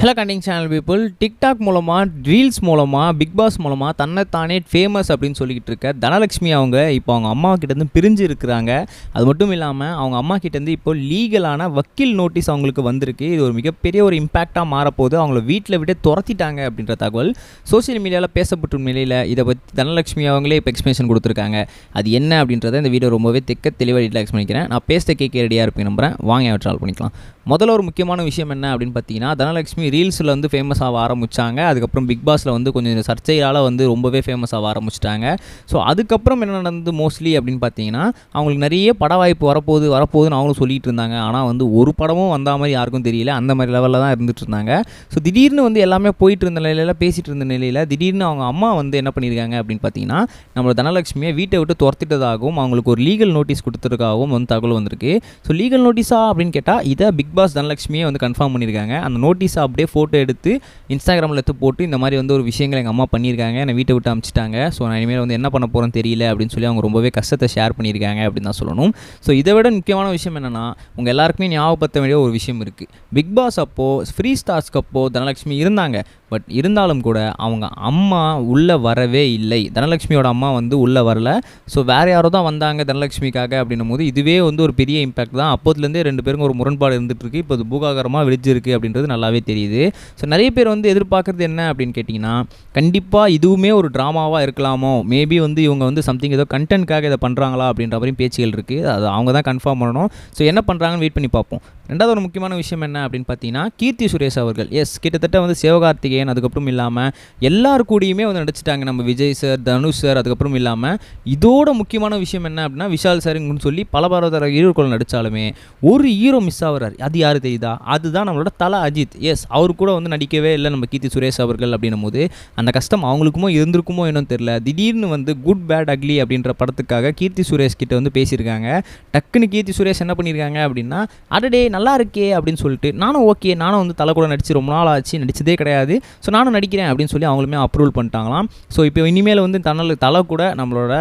Hello கண்டிங் channel people TikTok மூலமாக reels மூலமாக பிக் பாஸ் மூலமாக தன்னைத்தானே ஃபேமஸ் அப்படின்னு சொல்லிக்கிட்டு இருக்க தனலட்சுமி அவங்க இப்போ அவங்க அம்மா கிட்டேருந்து பிரிஞ்சு இருக்கிறாங்க. அது மட்டும் இல்லாமல் அவங்க அம்மா கிட்டேருந்து இப்போ லீகலான வக்கீல் நோட்டீஸ் அவங்களுக்கு வந்திருக்கு. இது ஒரு மிகப்பெரிய ஒரு இம்பேக்டாக மாறப்போகுது. அவங்கள வீட்டில் விட்டு துரத்திட்டாங்க அப்படின்ற தகவல் சோஷியல் மீடியாவில் பேசப்பட்ட நிலையில் இதை பற்றி தனலட்சுமி அவங்களே இப்போ எக்ஸ்பிளேஷன் கொடுத்துருக்காங்க. அது என்ன அப்படின்றத இந்த வீடியோ ரொம்பவே தெக்க தெளிவாக டீட்டெயில் பண்ணிக்கிறேன். நான் பேச கேட்க ரெடியாக இருப்பேன் நம்புறேன். வாங்க ட்ராவல் பண்ணிக்கலாம். முதல்ல ஒரு முக்கியமான விஷயம் என்ன அப்படின்னு பார்த்தீங்கன்னா தனலட்சுமி ரீல்ஸில் வந்து ஃபேமஸ் ஆக ஆரம்பித்தாங்க அதுக்கப்புறம் பிக் பாஸில் வந்து கொஞ்சம் சர்ச்சையால் வந்து ரொம்பவே ஃபேமஸ் ஆக ஆரம்பிச்சிட்டாங்க. ஸோ அதுக்கப்புறம் என்ன நடந்தது மோஸ்ட்லி அப்படின்னு பார்த்தீங்கன்னா அவங்களுக்கு நிறைய பட வாய்ப்பு வரப்போகுது வரப்போகுதுன்னு அவங்களும் சொல்லிட்டு இருந்தாங்க. ஆனால் வந்து ஒரு படமும் வந்த மாதிரி யாருக்கும் தெரியல. அந்த மாதிரி லெவலில் தான் இருந்துட்டு இருந்தாங்க. ஸோ திடீர்னு வந்து எல்லாமே போயிட்டு இருந்த நிலையில் பேசிகிட்டு இருந்த நிலையில் திடீர்னு அவங்க அம்மா வந்து என்ன பண்ணியிருக்காங்க அப்படின்னு பார்த்தீங்கன்னா நம்மளோட தனலட்சுமியை வீட்டை விட்டு துரத்திட்டதாகவும் அவங்களுக்கு ஒரு லீகல் நோட்டீஸ் கொடுத்துருக்காகவும் வந்து தகவல் வந்திருக்கு. ஸோ லீகல் நோட்டீஸா அப்படின்னு கேட்டால் இதை பிக் பாஸ் தனலட்சுமியே வந்து கன்ஃபார்ம் பண்ணியிருக்காங்க அந்த நோட்டீஸாக அப்படியே ஃபோட்டோ எடுத்து இன்ஸ்டாகிராமில் எடுத்து போட்டு இந்த மாதிரி வந்து ஒரு விஷயங்கள் எங்கள் அம்மா பண்ணியிருக்காங்க என்னை வீட்டை விட்டு அமிச்சிட்டாங்க. ஸோ நான் இனிமேல் வந்து என்ன பண்ண போகிறேன்னு தெரியல அப்படின்னு சொல்லி அவங்க ரொம்பவே கஷ்டத்தை ஷேர் பண்ணியிருக்காங்க அப்படின்னு தான் சொல்லணும். ஸோ இதை விட முக்கியமான விஷயம் என்னென்னா உங்கள் எல்லாருக்குமே ஞாபகப்படுத்த வேண்டிய ஒரு விஷயம் இருக்குது பிக் பாஸ் அப்போது ஃப்ரீ ஸ்டார்ஸ்க்கு அப்போது தனலட்சுமி இருந்தாங்க. பட் இருந்தாலும் கூட அவங்க அம்மா உள்ளே வரவே இல்லை. தனலட்சுமியோட அம்மா வந்து உள்ளே வரல. ஸோ வேறு யாரோ தான் வந்தாங்க தனலட்சுமிக்காக அப்படின்னும் போது இதுவே வந்து ஒரு பெரிய இம்பாக்ட் தான். அப்போதுலேருந்தே ரெண்டு பேருக்கும் ஒரு முரண்பாடு இருந்துட்டு இப்போ அது பூகாகரமாக வெடிச்சிருக்கு அப்படின்றது நல்லாவே தெரியுது. ஸோ நிறைய பேர் வந்து எதிர்பார்க்குறது என்ன அப்படின்னு கேட்டிங்கன்னா கண்டிப்பாக இதுவுமே ஒரு ட்ராமாவாக இருக்கலாமோ? மேபி வந்து இவங்க வந்து சம்திங் ஏதோ கண்டென்ட்காக இதை பண்ணுறாங்களா அப்படின்ற மாதிரியும் பேச்சுகள் இருக்குது அது அவங்க தான் கன்ஃபார்ம் பண்ணணும். ஸோ என்ன பண்ணுறாங்கன்னு வெயிட் பண்ணி பார்ப்போம். ரெண்டாவது ஒரு முக்கியமான விஷயம் என்ன அப்படின்னு பார்த்தீங்கன்னா கீர்த்தி சுரேஷ் அவர்கள். எஸ் கிட்டத்தட்ட வந்து சிவகார்த்திகேயன் அதுக்கப்புறம் இல்லாமல் எல்லார் கூடயுமே வந்து நடிச்சிட்டாங்க நம்ம விஜய் சார் தனுஷ் சார் அதுக்கப்புறம் இல்லாமல் இதோட முக்கியமான விஷயம் என்ன அப்படின்னா விஷால் சாருங்கன்னு சொல்லி பல பரவதர ஹீரோக்கள் நடித்தாலுமே ஒரு ஹீரோ மிஸ் ஆகிறார். அது யார் தெரியுதா? அதுதான் நம்மளோட தல அஜித். எஸ் அவர் கூட வந்து நடிக்கவே இல்லை நம்ம கீர்த்தி சுரேஷ் அவர்கள் அப்படின்னும் போது அந்த கஷ்டம் அவங்களுக்குமோ இருந்திருக்குமோ என்னன்னு தெரியல. திடீர்னு வந்து குட் பேட் அக்லி அப்படின்ற படத்துக்காக கீர்த்தி சுரேஷ் கிட்ட வந்து பேசியிருக்காங்க. டக்குன்னு கீர்த்தி சுரேஷ் என்ன பண்ணியிருக்காங்க அப்படின்னா அடடே நல்லா இருக்கே அப்படின்னு சொல்லிட்டு நானும் ஓகே நானும் வந்து தலை கூட நடிச்சு ரொம்ப நாள் ஆச்சு நடிச்சதே கிடையாது. ஸோ நானும் நடிக்கிறேன் அப்படின்னு சொல்லி அவங்களுமே அப்ரூவல் பண்ணிட்டாங்களாம். ஸோ இப்போ இனிமேல் வந்து தன்னல் தலை கூட நம்மளோட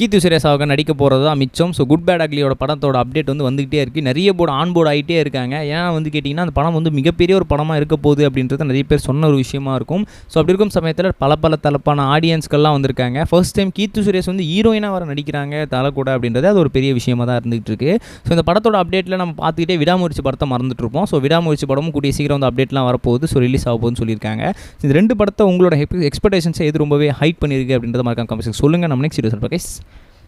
கீர்த்தி சுரேஷாவுக்கு நடிக்க போகிறது தான் மிச்சம் ஸோ குட் பேட் அக்லியோட படத்தோட அப்டேட் வந்து வந்துகிட்டே இருக்குது நிறைய போர்டு ஆன் போர்டு ஆகிட்டே இருக்காங்க. ஏன்னா வந்து கேட்டிங்கன்னா அந்த படம் வந்து மிகப்பெரிய ஒரு படமாக இருக்க போகுது அப்படின்றது நிறைய பேர் சொன்ன ஒரு விஷயமா இருக்கும். ஸோ அப்படி இருக்கும் சமயத்தில் பல பல தலப்பான ஆடியன்ஸ்கள்லாம் வந்திருக்காங்க. ஃபர்ஸ்ட் டைம் கீர்த்தி சுரேஷ் வந்து ஹீரோயினாக வர நடிக்கிறாங்க தலை கூட அப்படின்றது. அது ஒரு பெரிய விஷயமாக தான் இருந்துகிட்டு இருக்கு. ஸோ இந்த படத்தோட அப்டேட்டில் நம்ம பார்த்துக்கிட்டே விடாமுயற்சி படத்தை மறந்துட்டுருப்போம் ஸோ விடாமுயற்சி படமும் கூடிய சீக்கிரம் வந்து அப்டேட்லாம் வரப்போகுது. ஸோ ரிலீஸ் ஆக போகுதுன்னு சொல்லியிருக்காங்க. இந்த ரெண்டு படத்தை உங்களோட எக்ஸ்பெக்டேஷன்ஸை எது ரொம்பவே ஹைட் பண்ணியிருக்கு அப்படின்றத மறக்காம கமெண்ட்ஸ் சொல்லுங்கள் நம்ம நெக்ஸ்ட் வீடியோ கைஸ்